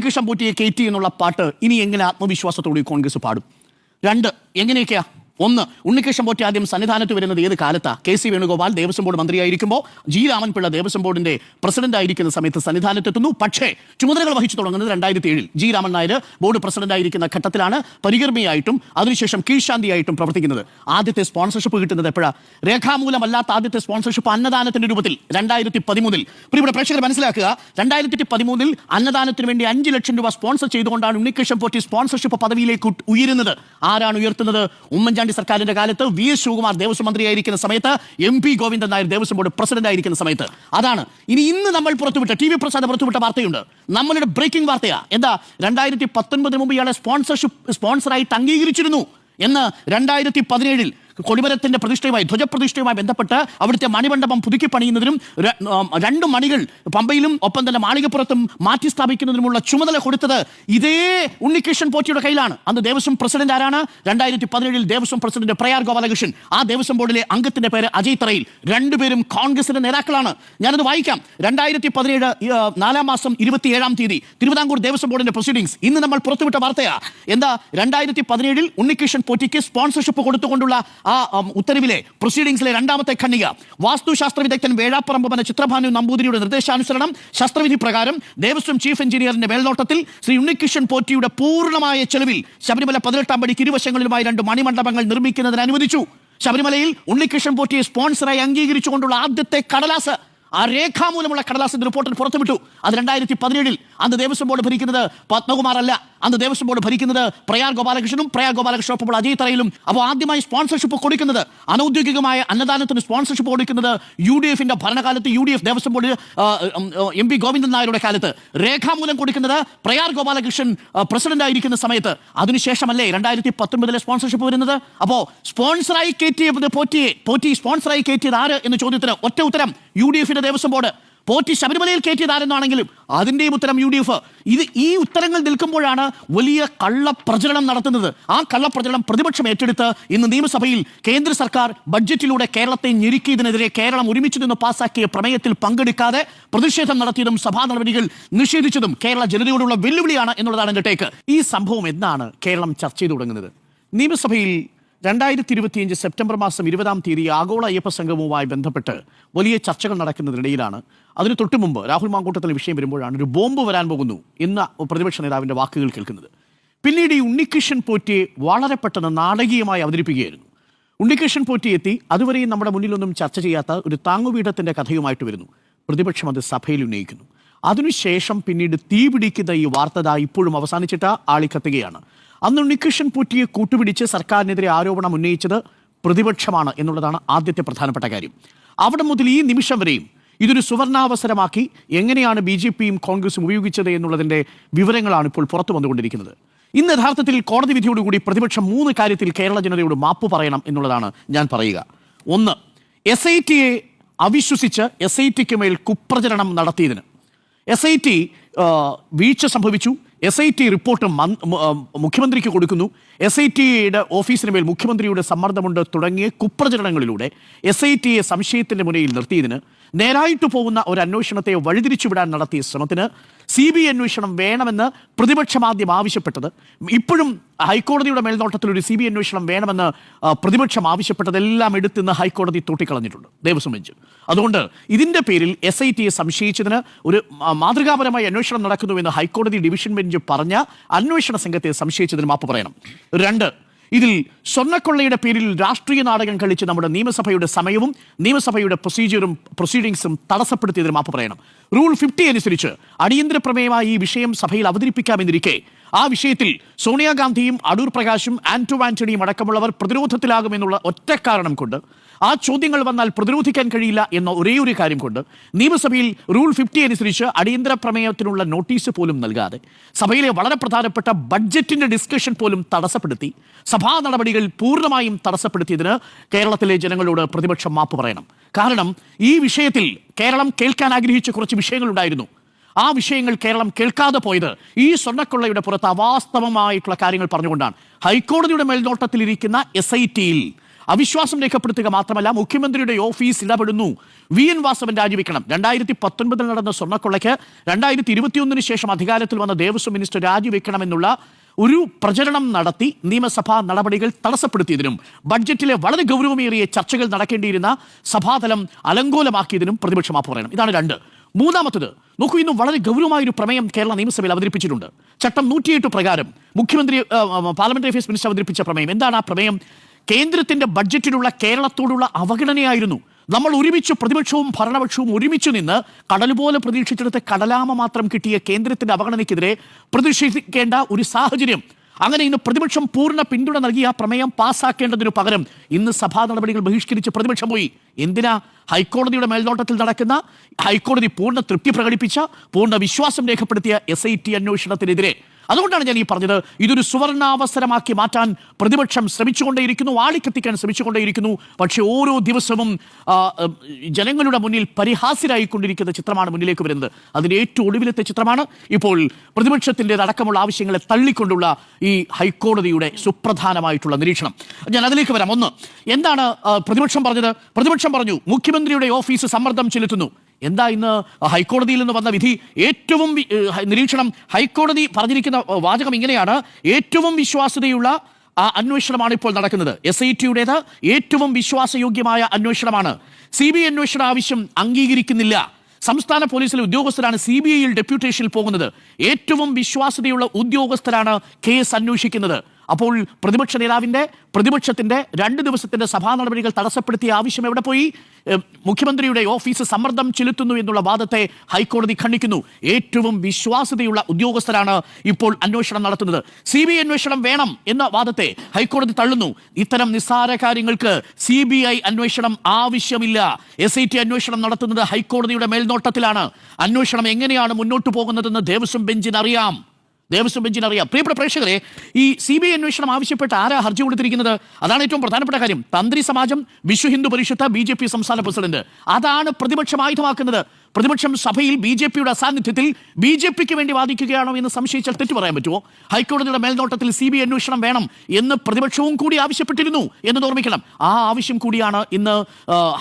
ഉണ്ണികൃഷ്ണൻ പോറ്റിയെ കയറ്റി എന്നുള്ള പാട്ട് ഇനി എങ്ങനെ ആത്മവിശ്വാസത്തോടെ കോൺഗ്രസ് പാടും? രണ്ട് എങ്ങനെയൊക്കെയാ? ഒന്ന് ഉണ്ണികൃഷ്ണൻ പോറ്റി ആദ്യം സന്നിധാനത്ത് വരുന്നത് ഏത് കാലത്താ? K C Venugopal Devaswom board മന്ത്രിയായിരിക്കുമ്പോൾ G Raman Pillai Devaswom ബോർഡിന്റെ പ്രസിഡന്റ് ആയിരിക്കുന്ന സമയത്ത് സന്നിധാനത്തെത്തുന്നു. പക്ഷേ ചുമതലകൾ വഹിച്ചു തുടങ്ങുന്നത് രണ്ടായിരത്തി ഏഴിൽ G Raman Nair board president ആയിരിക്കുന്ന ഘട്ടത്തിലാണ് പരികർമ്മിയായിട്ടും അതിനുശേഷം കീഴ്ശാന്തിയായിട്ടും പ്രവർത്തിക്കുന്നത്. ആദ്യത്തെ സ്പോൺസർഷിപ്പ് കിട്ടുന്നത് എപ്പോഴാ? രേഖാമൂലമല്ലാത്ത ആദ്യത്തെ സ്പോൺസർഷിപ്പ് അന്നദാനത്തിന്റെ രൂപത്തിൽ രണ്ടായിരത്തി പതിമൂന്നിൽ ഇവിടെ പ്രേക്ഷകർ മനസ്സിലാക്കുക രണ്ടായിരത്തി പതിമൂന്നിൽ അന്നദാനത്തിന് വേണ്ടി അഞ്ച് ലക്ഷം രൂപ സ്പോൺസർ ചെയ്തുകൊണ്ടാണ് ഉണ്ണികൃഷ്ണൻ പോറ്റി സ്പോൺസർഷിപ്പ് പദവിയിലേക്ക് ഉയരുന്നത്. ആരാണ് ഉയർത്തുന്നത്? ഉമ്മൻചാണ്ടി സർക്കാരിന്റെ കാലത്ത് വി എസ് ശിവകുമാർ ദേവസ്വം മന്ത്രിയായിരിക്കുന്ന സമയത്ത് M P Govindan Nair Devaswom board president ആയിരിക്കുന്ന സമയത്ത്. അതാണ്. ഇനി ഇന്ന് നമ്മൾ പുറത്തുവിട്ട ടി വി പ്രസാദ് പുറത്തുവിട്ട വാർത്തയുണ്ട്. നമ്മളുടെ ബ്രേക്കിംഗ് വാർത്തയാ. എന്താ? രണ്ടായിരത്തി പത്തൊൻപതിന് മുമ്പ് ഇയാളെ സ്പോൺസർഷിപ്പ് സ്പോൺസറായിട്ട് അംഗീകരിച്ചിരുന്നു എന്ന് രണ്ടായിരത്തി പതിനേഴിൽ കൊടിമരത്തിന്റെ പ്രതിഷ്ഠയുമായി ധ്വജപ്രതിഷ്ഠയുമായി ബന്ധപ്പെട്ട് അവിടുത്തെ മണിമണ്ഡപം പുതുക്കി പണിയുന്നതിനും രണ്ടു മണികൾ പമ്പയിലും ഒപ്പം തന്നെ മാളികപ്പുറത്തും മാറ്റി സ്ഥാപിക്കുന്നതിനുമുള്ള ചുമതല കൊടുത്തത് ഇതേ ഉണ്ണികൃഷ്ണൻ പോറ്റിയുടെ കയ്യിലാണ്. അന്ന് ദേവസ്വം പ്രസിഡന്റ് ആരാണ്? രണ്ടായിരത്തി പതിനേഴിൽ ദേവസ്വം പ്രസിഡന്റ് പ്രയാർ ഗോപാലകൃഷ്ണൻ. ആ ദേവസ്വം ബോർഡിലെ അംഗത്തിന്റെ പേര് അജയ് തറയിൽ. രണ്ടുപേരും കോൺഗ്രസിന്റെ നേതാക്കളാണ്. ഞാനത് വായിക്കാം. രണ്ടായിരത്തി പതിനേഴ് നാലാം മാസം ഇരുപത്തിയേഴാം തീയതി തിരുവിതാംകൂർ ദേവസ്വം ബോർഡിന്റെ പ്രൊസീഡിംഗ്സ് ഇന്ന് നമ്മൾ പുറത്തുവിട്ട വാർത്തയാ. എന്താ? രണ്ടായിരത്തി പതിനേഴിൽ ഉണ്ണികൃഷ്ണൻ പോറ്റിക്ക് സ്പോൺസർഷിപ്പ് കൊടുത്തുകൊണ്ടുള്ള ഉം, ഉത്തരവിലെ പ്രൊസീഡിംഗ്സിലെ രണ്ടാമത്തെ ഖണ്ഡിക. വാസ്തുശാസ്ത്ര വിദഗ്ധൻ വേഴാപ്പറമ്പ് വേഴാപ്പറമ്പന ചിത്രഭാനു നമ്പൂതിരിയുടെ നിർദ്ദേശാനുസരണം ശാസ്ത്രവിധി പ്രകാരം ദേവസ്വം ചീഫ് എഞ്ചിനീയറിന്റെ മേൽനോട്ടത്തിൽ ശ്രീ ഉണ്ണികൃഷ്ണൻ പോറ്റിയുടെ പൂർണമായ ചെലവിൽ ശബരിമല പതിനെട്ടാം പടിക്ക് ഇരുവശങ്ങളിലുമായി രണ്ട് മണിമണ്ഡപങ്ങൾ നിർമ്മിക്കുന്നതിന് അനുവദിച്ചു ശബരിമലയിൽ ഉണ്ണികൃഷ്ണൻ പോറ്റിയെ സ്പോൺസറായി അംഗീകരിച്ചുകൊണ്ടുള്ള ആദ്യത്തെ കടലാസ് ആ രേഖാമൂലമുള്ള കടലാസിന്റെ റിപ്പോർട്ടിൽ പുറത്തുവിട്ടു. അത് രണ്ടായിരത്തി പതിനേഴിൽ അന്ന് ദേവസ്വം ബോർഡ് ഭരിക്കുന്നത് പത്മകുമാർ അല്ല അന്ന് ദേവസ്വം ബോർഡ് ഭരിക്കുന്നത് പ്രയാർ ഗോപാലകൃഷ്ണനും പ്രയാർ ഗോപാലകൃഷ്ണനൊപ്പം അജയ് തറയിലും. അപ്പോൾ ആദ്യമായി സ്പോൺസർഷിപ്പ് കൊടുക്കുന്നത് അനൌദ്യോഗികമായ അന്നദാനത്തിന് സ്പോൺസർഷിപ്പ് കൊടുക്കുന്നത് യു ഡി എഫിന്റെ ഭരണകാലത്ത് U D F Devaswom board M P Govindan നായരുടെ കാലത്ത് രേഖാമൂലം കൊടുക്കുന്നത് പ്രയാർ ഗോപാലകൃഷ്ണൻ പ്രസിഡന്റ് ആയിരിക്കുന്ന സമയത്ത്. അതിനുശേഷമല്ലേ രണ്ടായിരത്തി പത്തൊൻപതിലെ സ്പോൺസർഷിപ്പ് വരുന്നത്? അപ്പോൾ സ്പോൺസറായി കയറ്റിയത് പോറ്റിയെ പോറ്റി സ്പോൺസറായി കയറ്റിയത് ആര് എന്ന ചോദ്യത്തിന് ഒറ്റ ഉത്തരം യു ഡി എഫിന്റെ ദേവസ്വം ബോർഡ്. പോറ്റി ശബരിമലയിൽ കയറ്റിയതാരെന്നാണെങ്കിലും അതിന്റെയും ഉത്തരം യു ഡി എഫ്. ഇത് ഈ ഉത്തരങ്ങൾ നിൽക്കുമ്പോഴാണ് വലിയ കള്ളപ്രചരണം നടത്തുന്നത്. ആ കള്ളപ്രചരണം പ്രതിപക്ഷം ഏറ്റെടുത്ത് ഇന്ന് നിയമസഭയിൽ കേന്ദ്ര സർക്കാർ ബഡ്ജറ്റിലൂടെ കേരളത്തെ ഞെരുക്കിയതിനെതിരെ കേരളം ഒരുമിച്ച് നിന്ന് പാസാക്കിയ പ്രമേയത്തിൽ പങ്കെടുക്കാതെ പ്രതിഷേധം നടത്തിയതും സഭാ നടപടികൾ നിഷേധിച്ചതും കേരള ജനതയോടുള്ള വെല്ലുവിളിയാണ് എന്നുള്ളതാണ് എന്റെ ടേക്ക്. ഈ സംഭവം എന്നാണ് കേരളം ചർച്ച ചെയ്തു തുടങ്ങുന്നത്? നിയമസഭയിൽ രണ്ടായിരത്തി ഇരുപത്തിയഞ്ച് സെപ്റ്റംബർ മാസം ഇരുപതാം തീയതി ആഗോള അയ്യപ്പ സംഗമവുമായി ബന്ധപ്പെട്ട് വലിയ ചർച്ചകൾ നടക്കുന്നതിനിടയിലാണ്. അതിന് തൊട്ടു മുമ്പ് രാഹുൽ മാങ്കൂട്ടത്തിൽ വിഷയം വരുമ്പോഴാണ് ഒരു ബോംബ് വരാൻ പോകുന്നു എന്ന പ്രതിപക്ഷ നേതാവിന്റെ വാക്കുകൾ കേൾക്കുന്നത്. പിന്നീട് ഈ ഉണ്ണികൃഷ്ണൻ പോറ്റിയെ വളരെ പെട്ടെന്ന് നാടകീയമായി അവതരിപ്പിക്കുകയായിരുന്നു. ഉണ്ണികൃഷ്ണൻ പോറ്റി എത്തി. അതുവരെയും നമ്മുടെ മുന്നിലൊന്നും ചർച്ച ചെയ്യാത്ത ഒരു താങ്ങുപീഠത്തിന്റെ കഥയുമായിട്ട് വരുന്നു. പ്രതിപക്ഷം അത് സഭയിൽ ഉന്നയിക്കുന്നു. അതിനുശേഷം പിന്നീട് തീപിടിക്കുന്ന ഈ വാർത്ത ഇപ്പോഴും അവസാനിച്ചിട്ട് ആളിക്കത്തുകയാണ്. അന്ന് ഉണ്ണികൃഷ്ണൻ പൂറ്റിയെ കൂട്ടുപിടിച്ച് സർക്കാരിനെതിരെ ആരോപണം ഉന്നയിച്ചത് പ്രതിപക്ഷമാണ് എന്നുള്ളതാണ് ആദ്യത്തെ പ്രധാനപ്പെട്ട കാര്യം. അവിടെ മുതൽ ഈ നിമിഷം വരെയും ഇതൊരു സുവർണാവസരമാക്കി എങ്ങനെയാണ് ബി ജെ പിയും കോൺഗ്രസും ഉപയോഗിച്ചത് എന്നുള്ളതിന്റെ വിവരങ്ങളാണ് ഇപ്പോൾ പുറത്തു വന്നുകൊണ്ടിരിക്കുന്നത്. ഇന്ന് യഥാർത്ഥത്തിൽ കോടതി വിധിയോടുകൂടി പ്രതിപക്ഷം മൂന്ന് കാര്യത്തിൽ കേരള ജനതയോട് മാപ്പ് പറയണം എന്നുള്ളതാണ് ഞാൻ പറയുക. ഒന്ന് എസ് ഐ ടിയെ അവിശ്വസിച്ച് എസ് ഐ ടിക്ക് മേൽ കുപ്രചരണം നടത്തിയതിന്. എസ് ഐ ടി വീഴ്ച സംഭവിച്ചു. എസ് ഐ ടി റിപ്പോർട്ട് മുഖ്യമന്ത്രിക്ക് കൊടുക്കുന്നു. എസ് ഐ ടിയുടെ ഓഫീസിന് മേൽ മുഖ്യമന്ത്രിയുടെ സമ്മർദ്ദമുണ്ട് തുടങ്ങിയ കുപ്രചരണങ്ങളിലൂടെ എസ് ഐ ടിയെ സംശയത്തിന്റെ മുനയിൽ നിർത്തിയതിന് നേരായിട്ട് പോകുന്ന ഒരു അന്വേഷണത്തെ വഴിതിരിച്ചുവിടാൻ നടത്തിയ ശ്രമത്തിന് സി ബി അന്വേഷണം വേണമെന്ന് പ്രതിപക്ഷം ആദ്യം ആവശ്യപ്പെട്ടത്. ഇപ്പോഴും ഹൈക്കോടതിയുടെ മേൽനോട്ടത്തിൽ ഒരു സി ബി അന്വേഷണം വേണമെന്ന് പ്രതിപക്ഷം ആവശ്യപ്പെട്ടതെല്ലാം എടുത്തിന്ന് ഹൈക്കോടതി തൂട്ടിക്കളഞ്ഞിട്ടുണ്ട്. ദേവസ്വം ബെഞ്ച്. അതുകൊണ്ട് ഇതിന്റെ പേരിൽ എസ് ഐ ടിയെ സംശയിച്ചതിന് ഒരു മാതൃകാപരമായ അന്വേഷണം നടക്കുന്നുവെന്ന് ഹൈക്കോടതി ഡിവിഷൻ ബെഞ്ച് പറഞ്ഞ അന്വേഷണ സംഘത്തെ സംശയിച്ചതിന് മാപ്പ് പറയണം. രണ്ട് ഇതിൽ സ്വർണക്കൊള്ളയുടെ പേരിൽ രാഷ്ട്രീയ നാടകം കളിച്ച് നമ്മുടെ നിയമസഭയുടെ സമയവും നിയമസഭയുടെ പ്രൊസീജിയറും പ്രൊസീഡിങ്സും തടസ്സപ്പെടുത്തിയതിന് മാപ്പ് പറയണം റൂൾ ഫിഫ്റ്റി അനുസരിച്ച് അടിയന്തര പ്രമേയമായി ഈ വിഷയം സഭയിൽ അവതരിപ്പിക്കാമെന്നിരിക്കെ ആ വിഷയത്തിൽ സോണിയാഗാന്ധിയും അടൂർ പ്രകാശും ആന്റോ ആന്റണിയും അടക്കമുള്ളവർ പ്രതിരോധത്തിലാകുമെന്നുള്ള ഒറ്റ കാരണം കൊണ്ട് ആ ചോദ്യങ്ങൾ വന്നാൽ പ്രതിരോധിക്കാൻ കഴിയില്ല എന്ന ഒരേ ഒരു കാര്യം കൊണ്ട് നിയമസഭയിൽ റൂൾ ഫിഫ്റ്റി അനുസരിച്ച് അടിയന്തര പ്രമേയത്തിനുള്ള നോട്ടീസ് പോലും നൽകാതെ സഭയിലെ വളരെ പ്രധാനപ്പെട്ട ബഡ്ജറ്റിന്റെ ഡിസ്കഷൻ പോലും തടസ്സപ്പെടുത്തി സഭാ നടപടികൾ പൂർണമായും തടസ്സപ്പെടുത്തിയതിന് കേരളത്തിലെ ജനങ്ങളോട് പ്രതിപക്ഷം മാപ്പ് പറയണം. കാരണം ഈ വിഷയത്തിൽ കേരളം കേൾക്കാൻ ആഗ്രഹിച്ച കുറച്ച് വിഷയങ്ങളുണ്ടായിരുന്നു. ആ വിഷയങ്ങൾ കേരളം കേൾക്കാതെ പോയത് ഈ സ്വർണക്കൊള്ളയുടെ പുറത്ത് അവാസ്തവമായിട്ടുള്ള കാര്യങ്ങൾ പറഞ്ഞുകൊണ്ടാണ്. ഹൈക്കോടതിയുടെ മേൽനോട്ടത്തിലിരിക്കുന്ന എസ് ഐ ടിയിൽ അവിശ്വാസം രേഖപ്പെടുത്തുക മാത്രമല്ല മുഖ്യമന്ത്രിയുടെ ഓഫീസ് ഇടപെടുന്നു. വി. എൻ. വാസവൻ രാജിവെക്കണം. രണ്ടായിരത്തി പത്തൊൻപതിൽ നടന്ന സ്വർണക്കൊള്ളയ്ക്ക് രണ്ടായിരത്തി ഇരുപത്തിയൊന്നിന് ശേഷം അധികാരത്തിൽ വന്ന ദേവസ്വം മിനിസ്റ്റർ രാജിവെക്കണമെന്നുള്ള ഒരു പ്രചരണം നടത്തി നിയമസഭാ നടപടികൾ തടസ്സപ്പെടുത്തിയതിനും ബഡ്ജറ്റിലെ വളരെ ഗൗരവമേറിയ ചർച്ചകൾ നടക്കേണ്ടിയിരുന്ന സഭാതലം അലങ്കോലമാക്കിയതിനും പ്രതിപക്ഷം മാപ്പ് പറയണം ഇതാണ് രണ്ട്. മൂന്നാമത്തത് നോക്കൂ ഇന്നും വളരെ ഗൗരവമായ ഒരു പ്രമേയം കേരള നിയമസഭയിൽ അവതരിപ്പിച്ചിട്ടുണ്ട്. ചട്ടം നൂറ്റിയെട്ട് പ്രകാരം മുഖ്യമന്ത്രി പാർലമെന്ററി അഫയേഴ്സ് മിനിസ്റ്റർ അവതരിപ്പിച്ച പ്രമേയം. എന്താണ് ആ പ്രമേയം? കേന്ദ്രത്തിന്റെ ബഡ്ജറ്റിലുള്ള കേരളത്തോടുള്ള അവഗണനയായിരുന്നു. നമ്മൾ ഒരുമിച്ച് പ്രതിപക്ഷവും ഭരണപക്ഷവും ഒരുമിച്ച് നിന്ന് കടൽ പോലെ പ്രതീക്ഷിച്ചെടുത്ത് കടലാമ മാത്രം കിട്ടിയ കേന്ദ്രത്തിന്റെ അവഗണനയ്ക്കെതിരെ പ്രതിഷേധിക്കേണ്ട ഒരു സാഹചര്യം. അങ്ങനെ ഇന്ന് പ്രതിപക്ഷം പൂർണ പിന്തുണ നൽകി ആ പ്രമേയം പാസ്സാക്കേണ്ടതിനു പകരം ഇന്ന് സഭാ നടപടികൾ ബഹിഷ്കരിച്ച് പ്രതിപക്ഷം പോയി. എന്തിനാ ഹൈക്കോടതിയുടെ മേൽനോട്ടത്തിൽ നടക്കുന്ന ഹൈക്കോടതി പൂർണ തൃപ്തി പ്രകടിപ്പിച്ച പൂർണ വിശ്വാസം രേഖപ്പെടുത്തിയ എസ് ഐ ടി അന്വേഷണത്തിനെതിരെ അതുകൊണ്ടാണ് ഞാൻ ഈ പറഞ്ഞത്. ഇതൊരു സുവർണാവസരമാക്കി മാറ്റാൻ പ്രതിപക്ഷം ശ്രമിച്ചുകൊണ്ടേയിരിക്കുന്നു ആളിക്കത്തിക്കാൻ ശ്രമിച്ചുകൊണ്ടേയിരിക്കുന്നു. പക്ഷേ ഓരോ ദിവസവും ജനങ്ങളുടെ മുന്നിൽ പരിഹാസ്യരായിക്കൊണ്ടിരിക്കുന്ന ചിത്രമാണ് മുന്നിലേക്ക് വരുന്നത്. അതിന്റെ ഏറ്റവും ഒടുവിലത്തെ ചിത്രമാണ് ഇപ്പോൾ പ്രതിപക്ഷത്തിന്റെ അടക്കമുള്ള ആവശ്യങ്ങളെ തള്ളിക്കൊണ്ടുള്ള ഈ ഹൈക്കോടതിയുടെ സുപ്രധാനമായിട്ടുള്ള നിരീക്ഷണം. ഞാൻ അതിലേക്ക് വരാം. ഒന്ന് എന്താണ് പ്രതിപക്ഷം പറഞ്ഞത്? പ്രതിപക്ഷം പറഞ്ഞു മുഖ്യമന്ത്രിയുടെ ഓഫീസ് സമ്മർദ്ദം ചെലുത്തുന്നു. എന്താ ഇന്ന് ഹൈക്കോടതിയിൽ നിന്ന് വന്ന വിധി? ഏറ്റവും നിരീക്ഷണം. ഹൈക്കോടതി പറഞ്ഞിരിക്കുന്ന വാചകം ഇങ്ങനെയാണ്. ഏറ്റവും വിശ്വാസ്യതയുള്ള ആ അന്വേഷണമാണ് ഇപ്പോൾ നടക്കുന്നത്. എസ് ഐ ടിയുടേത് ഏറ്റവും വിശ്വാസയോഗ്യമായ അന്വേഷണമാണ്. സി ബി ഐ അന്വേഷണ ആവശ്യം അംഗീകരിക്കുന്നില്ല. സംസ്ഥാന പോലീസിലെ ഉദ്യോഗസ്ഥരാണ് സി ബി ഐയിൽ ഡെപ്യൂട്ടേഷനിൽ പോകുന്നത്. ഏറ്റവും വിശ്വാസ്യതയുള്ള ഉദ്യോഗസ്ഥരാണ് കേസ് അന്വേഷിക്കുന്നത്. അപ്പോൾ പ്രതിപക്ഷ നേതാവിന്റെ പ്രതിപക്ഷത്തിന്റെ രണ്ട് ദിവസത്തിന്റെ സഭാ നടപടികൾ തടസ്സപ്പെടുത്തിയ ആവശ്യം എവിടെ പോയി? മുഖ്യമന്ത്രിയുടെ ഓഫീസ് സമ്മർദ്ദം ചെലുത്തുന്നു എന്നുള്ള വാദത്തെ ഹൈക്കോടതി ഖണ്ഡിക്കുന്നു. ഏറ്റവും വിശ്വാസ്യതയുള്ള ഉദ്യോഗസ്ഥരാണ് ഇപ്പോൾ അന്വേഷണം നടത്തുന്നത്. സി ബി ഐ അന്വേഷണം വേണം എന്ന വാദത്തെ ഹൈക്കോടതി തള്ളുന്നു. ഇത്തരം നിസ്സാര കാര്യങ്ങൾക്ക് സി ബി ഐ അന്വേഷണം ആവശ്യമില്ല. എസ് ഐ ടി അന്വേഷണം നടത്തുന്നത് ഹൈക്കോടതിയുടെ മേൽനോട്ടത്തിലാണ്. അന്വേഷണം എങ്ങനെയാണ് മുന്നോട്ട് പോകുന്നതെന്ന് ദേവസ്വം ബെഞ്ചിന് അറിയാം ദേവസ്വം ബെഞ്ചിന് അറിയാം. പ്രിയപ്പെട്ട പ്രേക്ഷകരെ ഈ സി ബി ഐ അന്വേഷണം ആവശ്യപ്പെട്ട് ആരാ ഹർജി കൊടുത്തിരിക്കുന്നത്? അതാണ് ഏറ്റവും പ്രധാനപ്പെട്ട കാര്യം. Thantri Samajam Vishwa Hindu Parishad B J P സംസ്ഥാന പ്രസിഡന്റ്. അതാണ് പ്രതിപക്ഷം ആയുധമാക്കുന്നത് പ്രതിപക്ഷം സഭയിൽ ബി ജെ പിയുടെ അസാന്നിധ്യത്തിൽ ബി ജെ പിക്ക് വേണ്ടി വാദിക്കുകയാണോ എന്ന് സംശയിച്ചാൽ തെറ്റു പറയാൻ പറ്റുമോ? ഹൈക്കോടതിയുടെ മേൽനോട്ടത്തിൽ സി ബി അന്വേഷണം വേണം എന്ന് പ്രതിപക്ഷവും കൂടി ആവശ്യപ്പെട്ടിരുന്നു എന്ന് ഓർമ്മിക്കണം. ആ ആവശ്യം കൂടിയാണ് ഇന്ന്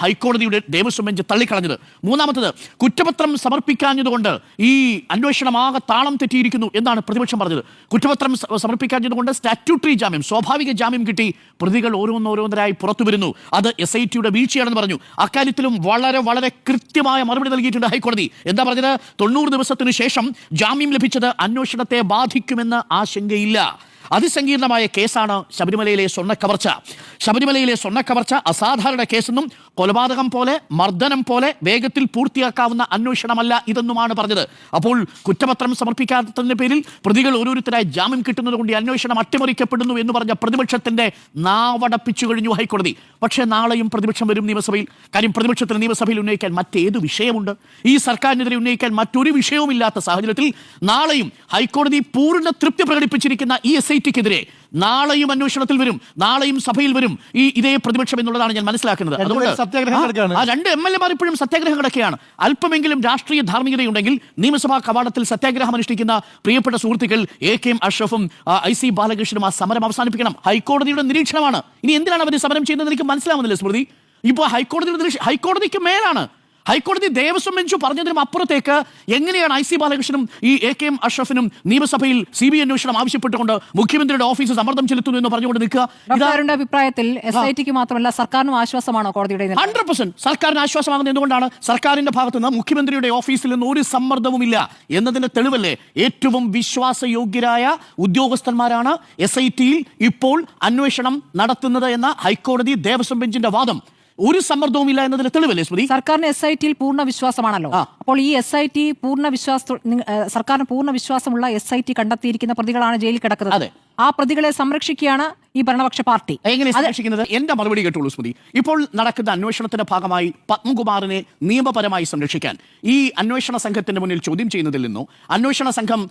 ഹൈക്കോടതിയുടെ ദേവസ്വം ബെഞ്ച് തള്ളിക്കളഞ്ഞത്. മൂന്നാമത്തത് കുറ്റപത്രം സമർപ്പിക്കാഞ്ഞതുകൊണ്ട് ഈ അന്വേഷണം ആകെ താളം തെറ്റിയിരിക്കുന്നു എന്നാണ് പ്രതിപക്ഷം പറഞ്ഞത്. കുറ്റപത്രം സമർപ്പിക്കാഞ്ഞതുകൊണ്ട് സ്റ്റാറ്റ്യൂട്ടറി ജാമ്യം സ്വാഭാവിക ജാമ്യം കിട്ടി. പ്രതികൾ ഓരോന്നോരോന്നരായി പുറത്തു വരുന്നു അത് എസ് ഐ ടിയുടെ വീഴ്ചയാണെന്ന് പറഞ്ഞു. അക്കാര്യത്തിലും വളരെ വളരെ കൃത്യമായ മറുപടി നൽകിയിട്ടുണ്ട്. ഹൈക്കോടതി. എന്താ പറഞ്ഞത്? തൊണ്ണൂറ് ദിവസത്തിനു ശേഷം ജാമ്യം ലഭിച്ചത് അന്വേഷണത്തെ ബാധിക്കുമെന്ന് ആശങ്കയില്ല. അതിസങ്കീർണമായ കേസാണ് ശബരിമലയിലെ സ്വർണക്കവർച്ച. ശബരിമലയിലെ സ്വർണക്കവർച്ച അസാധാരണ കേസെന്നും കൊലപാതകം പോലെ മർദ്ദനം പോലെ വേഗത്തിൽ പൂർത്തിയാക്കാവുന്ന അന്വേഷണമല്ല ഇതെന്നുമാണ് പറഞ്ഞത്. അപ്പോൾ കുറ്റപത്രം സമർപ്പിക്കാത്തതിന്റെ പേരിൽ പ്രതികൾ ഓരോരുത്തരായി ജാമ്യം കിട്ടുന്നത് കൊണ്ട് അന്വേഷണം അട്ടിമറിക്കപ്പെടുന്നു എന്ന് പറഞ്ഞ പ്രതിപക്ഷത്തിന്റെ നാവടപ്പിച്ചു കഴിഞ്ഞു ഹൈക്കോടതി. പക്ഷേ നാളെയും പ്രതിപക്ഷം വരും നിയമസഭയിൽ. കാര്യം പ്രതിപക്ഷത്തിന് നിയമസഭയിൽ ഉന്നയിക്കാൻ മറ്റേത് വിഷയമുണ്ട്. ഈ സർക്കാരിനെതിരെ ഉന്നയിക്കാൻ മറ്റൊരു വിഷയവുമില്ലാത്ത സാഹചര്യത്തിൽ നാളെയും ഹൈക്കോടതി പൂർണ തൃപ്തി പ്രകടിപ്പിച്ചിരിക്കുന്ന ഈ എസ് ഐ ടിക്കെതിരെ നാളെയും അന്വേഷണത്തിൽ വരും. നാളെയും സഭയിൽ വരും. ഈ ഇതേ പ്രതിപക്ഷം എന്നുള്ളതാണ് ഞാൻ മനസ്സിലാക്കുന്നത്. അതുകൊണ്ട് ആ, രണ്ട് എം എൽ എമാർ ഇപ്പോഴും സത്യാഗ്രഹം കിടക്കുകയാണ് അല്പമെങ്കിലും രാഷ്ട്രീയ ധാർമ്മികതയുണ്ടെങ്കിൽ നിയമസഭാ കവാടത്തിൽ സത്യാഗ്രഹം അനുഷ്ഠിക്കുന്ന പ്രിയപ്പെട്ട സുഹൃത്തുക്കൾ എ കെ എം അഷ്റഫും ഐ സി ബാലകൃഷ്ണനും ആ സമരം അവസാനിപ്പിക്കണം. ഹൈക്കോടതിയുടെ നിരീക്ഷണമാണ്. ഇനി എന്തിനാണ് അവർ സമരം ചെയ്യുന്നത് എനിക്ക് മനസ്സിലാവുന്നില്ല സ്മൃതി. ഇപ്പോൾ ഹൈക്കോടതിയുടെ ഹൈക്കോടതിക്ക് മേലാണ് ഹൈക്കോടതി ദേവസ്വം ബെഞ്ച് പറഞ്ഞതിനും അപ്പുറത്തേക്ക് എങ്ങനെയാണ് ഐ സി ബാലകൃഷ്ണനും ഈ എ കെ എം അഷ്റഫിനും നിയമസഭയിൽ സി ബി അന്വേഷണം ആവശ്യപ്പെട്ടുകൊണ്ട് മുഖ്യമന്ത്രിയുടെ ഓഫീസ് സമ്മർദ്ദം ചെലുത്തുന്നു എന്ന് പറഞ്ഞുകൊണ്ട് നിൽക്കുക? അഭിപ്രായത്തിൽ എസ് ഐ ടിക്ക് മാത്രമല്ല സർക്കാരിനും ആശ്വാസമാണോ കോടതിയുടെ? ഹൺഡ്രഡ് പെർസെന്റ് സർക്കാരിന് ആശ്വാസമാകുന്നത് എന്തുകൊണ്ടാണ്? സർക്കാരിന്റെ ഭാഗത്ത് നിന്ന് മുഖ്യമന്ത്രിയുടെ ഓഫീസിൽ നിന്ന് ഒരു സമ്മർദ്ദവുമില്ല എന്നതിന്റെ തെളിവല്ലേ? ഏറ്റവും വിശ്വാസയോഗ്യരായ ഉദ്യോഗസ്ഥന്മാരാണ് എസ് ഐ ടിയിൽ ഇപ്പോൾ അന്വേഷണം നടത്തുന്നത് എന്ന ഹൈക്കോടതി ദേവസ്വം ബെഞ്ചിന്റെ വാദം. ഒരു സമ്മർദ്ദവും ഇല്ല എന്നതിന് തെളിവല്ലേ സ്മൃതി സർക്കാരിന് എസ് ഐ ടിയിൽ പൂർണ വിശ്വാസമാണല്ലോ. അപ്പോൾ ഈ എസ് ഐ ടി പൂർണ വിശ്വാസ സർക്കാരിന് പൂർണ വിശ്വാസമുള്ള എസ് ഐ ടി കണ്ടെത്തിയിരിക്കുന്ന പ്രതികളാണ് ജയിലിൽ കിടക്കുന്നത്. അതെ. ആ പ്രതികളെ സംരക്ഷിക്കുകയാണ് ഈ ഭരണപക്ഷ പാർട്ടി. എങ്ങനെ സംരക്ഷിക്കുന്നത്? എന്റെ മറുപടി കേട്ടുള്ളൂ സ്മൃതി. ഇപ്പോൾ നടക്കുന്ന അന്വേഷണത്തിന്റെ ഭാഗമായി പത്മകുമാറിനെ നിയമപരമായി സംരക്ഷിക്കാൻ ഈ അന്വേഷണ സംഘത്തിന്റെ മുന്നിൽ ചോദ്യം ചെയ്യുന്നതിൽ നിന്നോ അന്വേഷണ സംഘം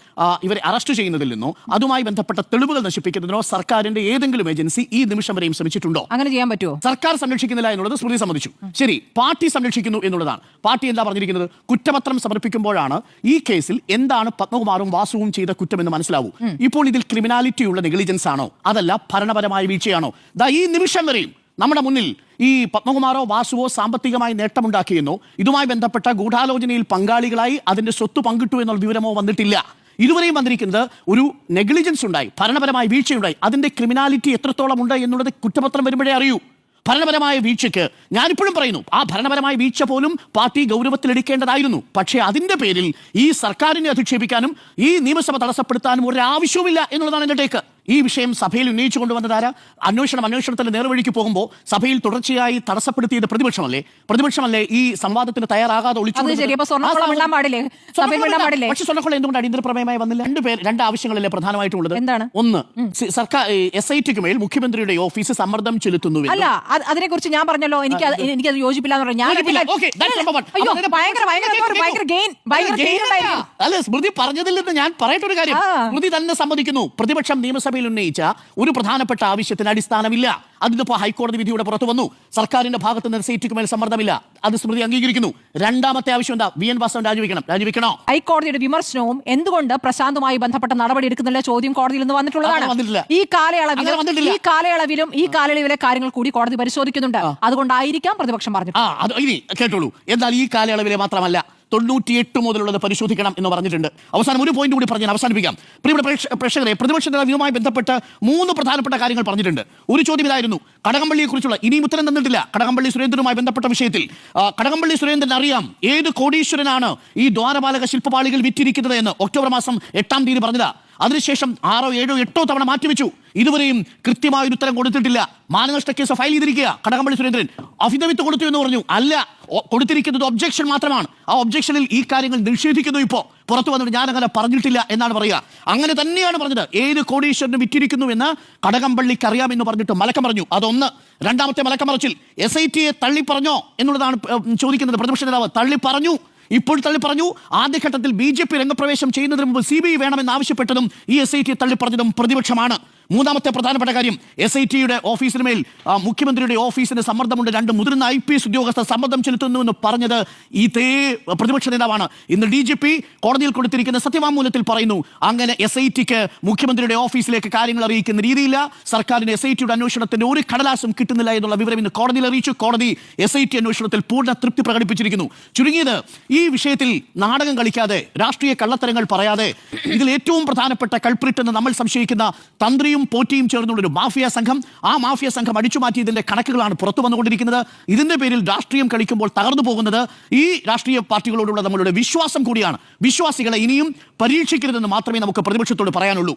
ഇവരെ അറസ്റ്റ് ചെയ്യുന്നതിൽ നിന്നോ അതുമായി ബന്ധപ്പെട്ട തെളിവുകൾ നശിപ്പിക്കുന്നതിനോ സർക്കാരിന്റെ ഏതെങ്കിലും ഏജൻസി ഈ നിമിഷം വരെയും ശ്രമിച്ചിട്ടുണ്ടോ? അങ്ങനെ ചെയ്യാൻ പറ്റുമോ സർക്കാർ സംരക്ഷിക്കുന്നില്ല എന്നുള്ളത് സ്മൃതി സമ്മതിച്ചു. ശരി പാർട്ടി സംരക്ഷിക്കുന്നു എന്നുള്ളതാണ്. പാർട്ടി എന്താ പറഞ്ഞിരിക്കുന്നത്? കുറ്റപത്രം സമർപ്പിക്കുമ്പോഴാണ് ഈ കേസിൽ എന്താണ് പത്മകുമാറും വാസുവും ചെയ്ത കുറ്റം എന്ന് മനസ്സിലാവും ഇപ്പോൾ ഇതിൽ ക്രിമിനാലിറ്റി ഉള്ള നെഗ്ലിജൻസ് ആണോ? അതല്ല ഭരണപരമായ വീഴ്ചയാണോ? ദാ ഈ നിമിഷം വരെയും നമ്മുടെ മുന്നിൽ ഈ പത്മകുമാറോ വാസുവോ സാമ്പത്തികമായി നേട്ടമുണ്ടാക്കിയെന്നോ ഇതുമായി ബന്ധപ്പെട്ട ഗൂഢാലോചനയിൽ പങ്കാളികളായി അതിന്റെ സ്വത്ത് പങ്കിട്ടു എന്നുള്ള വിവരമോ വന്നിട്ടില്ല. ഇതുവരെയും വന്നിരിക്കുന്നത് ഒരു നെഗ്ലിജൻസ് ഉണ്ടായി ഭരണപരമായ വീഴ്ചയുണ്ടായി. അതിന്റെ ക്രിമിനാലിറ്റി എത്രത്തോളം ഉണ്ട് എന്നുള്ളത് കുറ്റപത്രം വരുമ്പോഴേ അറിയൂ. ഭരണപരമായ വീഴ്ചയ്ക്ക് ഞാനിപ്പോഴും പറയുന്നു ആ ഭരണപരമായ വീഴ്ച പോലും പാർട്ടി ഗൗരവത്തിലെടുക്കേണ്ടതായിരുന്നു. പക്ഷേ അതിന്റെ പേരിൽ ഈ സർക്കാരിനെ അധിക്ഷേപിക്കാനും ഈ നിയമസഭ തടസ്സപ്പെടുത്താനും ഒരു ആവശ്യവുമില്ല എന്നുള്ളതാണ് എന്റെ ടേക്ക്. ഈ വിഷയം സഭയിൽ ഉന്നയിച്ചു കൊണ്ടുവന്നത് ആരാ? അന്വേഷണം അന്വേഷണത്തിന്റെ നേർവഴിക്ക് പോകുമ്പോൾ സഭയിൽ തുടർച്ചയായി തടസ്സപ്പെടുത്തിയത് പ്രതിപക്ഷമല്ലേ? പ്രതിപക്ഷമല്ലേ ഈ സംവാദത്തിന് തയ്യാറാകാതെ ഒളിച്ചു അത്? പക്ഷേ സ്വർണക്കൊള്ള എന്തുകൊണ്ട് അടിയന്തര പ്രമേയമായി വന്നില്ല? രണ്ട് പേര് രണ്ട് ആവശ്യങ്ങളല്ലേ പ്രധാനമായിട്ടുള്ളത്? എന്താണ്? ഒന്ന് സർക്കാർ എസ് ഐ ടിക്ക് മേൽ മുഖ്യമന്ത്രിയുടെ ഓഫീസ് സമ്മർദ്ദം ചെലുത്തുന്നു അല്ല അതിനെ അതിനെക്കുറിച്ച് ഞാൻ പറഞ്ഞല്ലോ. എനിക്ക് അത് എനിക്കത് യോജിപ്പില്ല എന്ന് പറഞ്ഞു ഞാൻ അല്ല, സ്മൃതി പറഞ്ഞതിൽ നിന്ന് ഞാൻ പറയട്ടെ ഒരു കാര്യം. സ്മൃതി തന്നെ സമ്മതിക്കുന്നു. പ്രതിപക്ഷം നിയമസഭയിൽ ഉന്നയിച്ച ഒരു പ്രധാനപ്പെട്ട ആവശ്യത്തിന് അടിസ്ഥാനമില്ല. അതിനിപ്പോൾ ഹൈക്കോടതി വിധിയുടെ പുറത്തു വന്നു. സർക്കാരിന്റെ ഭാഗത്ത് നിന്ന് സീറ്റുക്ക് മേൽ സമ്മർദ്ദമില്ല. അത് സ്മൃതി അംഗീകരിക്കുന്നു. രണ്ടാമത്തെ ആവശ്യം എന്താ? വി എൻ വാസവൻ രാജിവെക്കണം. രാജിവെക്കണോ? ഹൈക്കോടതിയുടെ വിമർശനവും എന്തുകൊണ്ട് പ്രശാന്തുമായി ബന്ധപ്പെട്ട നടപടി എടുക്കുന്നില്ല ചോദ്യം കോടതിയിൽ നിന്ന് വന്നിട്ടുള്ളതാണ്. ഈ കാലയളവിൽ. ഈ കാലയളവിലും ഈ കാലയളവിലെ കാര്യങ്ങൾ കൂടി കോടതി പരിശോധിക്കുന്നുണ്ട്. അതുകൊണ്ടായിരിക്കാം പ്രതിപക്ഷം പറഞ്ഞു കേട്ടോളൂ. എന്നാൽ ഈ കാലയളവിലെ മാത്രമല്ല തൊണ്ണൂറ്റിയെട്ട് മുതലുള്ളത് പരിശോധിക്കണം എന്ന് പറഞ്ഞിട്ടുണ്ട്. അവസാനം ഒരു പോയിന്റ് കൂടി പറഞ്ഞ് അവസാനിപ്പിക്കാം. പ്രിയപ്പെട്ട പ്രേക്ഷകരെ പ്രതിപക്ഷ നേതാവുമായി ബന്ധപ്പെട്ട് മൂന്ന് പ്രധാനപ്പെട്ട കാര്യങ്ങൾ പറഞ്ഞിട്ടുണ്ട്. ഒരു ചോദ്യം ഇതായിരുന്നു. കടകംപള്ളിയെക്കുറിച്ചുള്ള ഇനിയും ഉത്തരം തന്നിട്ടില്ല. കടകംപള്ളി സുരേന്ദ്രനുമായി ബന്ധപ്പെട്ട വിഷയത്തിൽ കടകംപള്ളി സുരേന്ദ്രൻ അറിയാം ഏത് കോടീശ്വരനാണ് ഈ ദ്വാരപാലക ശില്പപാളികൾ വിറ്റിരിക്കുന്നത് എന്ന്. ഒക്ടോബർ മാസം എട്ടാം തീയതി പറഞ്ഞതാ. അതിനുശേഷം ആറോ ഏഴോ എട്ടോ തവണ മാറ്റിവെച്ചു. ഇതുവരെയും കൃത്യമായ ഒരു ഉത്തരം കൊടുത്തിട്ടില്ല. മാനനഷ്ട കേസ് ഫയൽ ചെയ്തിരിക്കുക കടകംപള്ളി സുരേന്ദ്രൻ. അഫിദവിത്ത് കൊടുത്തു എന്ന് പറഞ്ഞു. അല്ല കൊടുത്തിരിക്കുന്നത് ഒബ്ജക്ഷൻ മാത്രമാണ്. ആ ഒബ്ജക്ഷനിൽ ഈ കാര്യങ്ങൾ നിഷേധിക്കുന്നു ഇപ്പോൾ പുറത്തു വന്നിട്ട് ഞാൻ അങ്ങനെ പറഞ്ഞിട്ടില്ല എന്നാണ് പറയുക. അങ്ങനെ തന്നെയാണ് പറഞ്ഞത്. ഏത് കോടീശ്വരനും വിറ്റിരിക്കുന്നു എന്ന് കടകംപള്ളിക്ക് അറിയാമെന്ന് പറഞ്ഞിട്ട് മലക്കം പറഞ്ഞു. അതൊന്ന്. രണ്ടാമത്തെ മലക്കം മറച്ചിൽ എസ് ഐ ടിയെ തള്ളി പറഞ്ഞോ എന്നുള്ളതാണ് ചോദിക്കുന്നത്. പ്രതിപക്ഷ നേതാവ് തള്ളി പറഞ്ഞു ഇപ്പോൾ തള്ളി പറഞ്ഞു ആദ്യഘട്ടത്തിൽ ബി ജെ പി രംഗപ്രവേശം ചെയ്യുന്നതിന് മുമ്പ് സി ബി ഐ വേണമെന്ന് ആവശ്യപ്പെട്ടതും ഈ എസ് ഐ ടി തള്ളിപ്പറഞ്ഞതും പ്രതിപക്ഷമാണ്. മൂന്നാമത്തെ പ്രധാനപ്പെട്ട കാര്യം എസ് ഐ ടിയുടെ ഓഫീസിന് മേൽ മുഖ്യമന്ത്രിയുടെ ഓഫീസിന് സമ്മർദ്ദമുണ്ട്. രണ്ട് മുതിർന്ന ഐ പി എസ് ഉദ്യോഗസ്ഥർ സമ്മർദ്ദം ചെലുത്തുന്നുവെന്ന് പറഞ്ഞത് ഇതേ പ്രതിപക്ഷ നേതാവാണ്. ഇന്ന് ഡി ജി പി കോടതിയിൽ കൊടുത്തിരിക്കുന്ന സത്യവാങ്മൂലത്തിൽ പറയുന്നു അങ്ങനെ എസ് ഐ ടിക്ക് മുഖ്യമന്ത്രിയുടെ ഓഫീസിലേക്ക് കാര്യങ്ങൾ അറിയിക്കുന്ന രീതിയില്ല. സർക്കാരിന് എസ് ഐ ടിയുടെ അന്വേഷണത്തിന് ഒരു കടലാസും കിട്ടുന്നില്ല എന്നുള്ള വിവരം ഇന്ന് കോടതിയിൽ അറിയിച്ചു. കോടതി എസ് ഐ ടി അന്വേഷണത്തിൽ പൂർണ തൃപ്തി പ്രകടിപ്പിച്ചിരിക്കുന്നു. ചുരുങ്ങിയത് ഈ വിഷയത്തിൽ നാടകം കളിക്കാതെ രാഷ്ട്രീയ കള്ളത്തരങ്ങൾ പറയാതെ ഇതിൽ ഏറ്റവും പ്രധാനപ്പെട്ട കൾപ്രിറ്റ് എന്ന് നമ്മൾ സംശയിക്കുന്ന തന്ത്രിയും പോറ്റിയും ചേർന്നുള്ള ഒരു മാഫിയ സംഘം ആ മാഫിയ സംഘം അടിച്ചു മാറ്റിയതിന്റെ കണക്കുകളാണ് പുറത്തു വന്നുകൊണ്ടിരിക്കുന്നത്. ഇതിന്റെ പേരിൽ രാഷ്ട്രീയം കളിക്കുമ്പോൾ തകർന്നു പോകുന്നത് ഈ രാഷ്ട്രീയ പാർട്ടികളോടുള്ള നമ്മളുടെ വിശ്വാസം കൂടിയാണ്. വിശ്വാസികളെ ഇനിയും പരീക്ഷിക്കരുതെന്ന് മാത്രമേ നമുക്ക് പ്രതിപക്ഷത്തോട് പറയാനുള്ളൂ.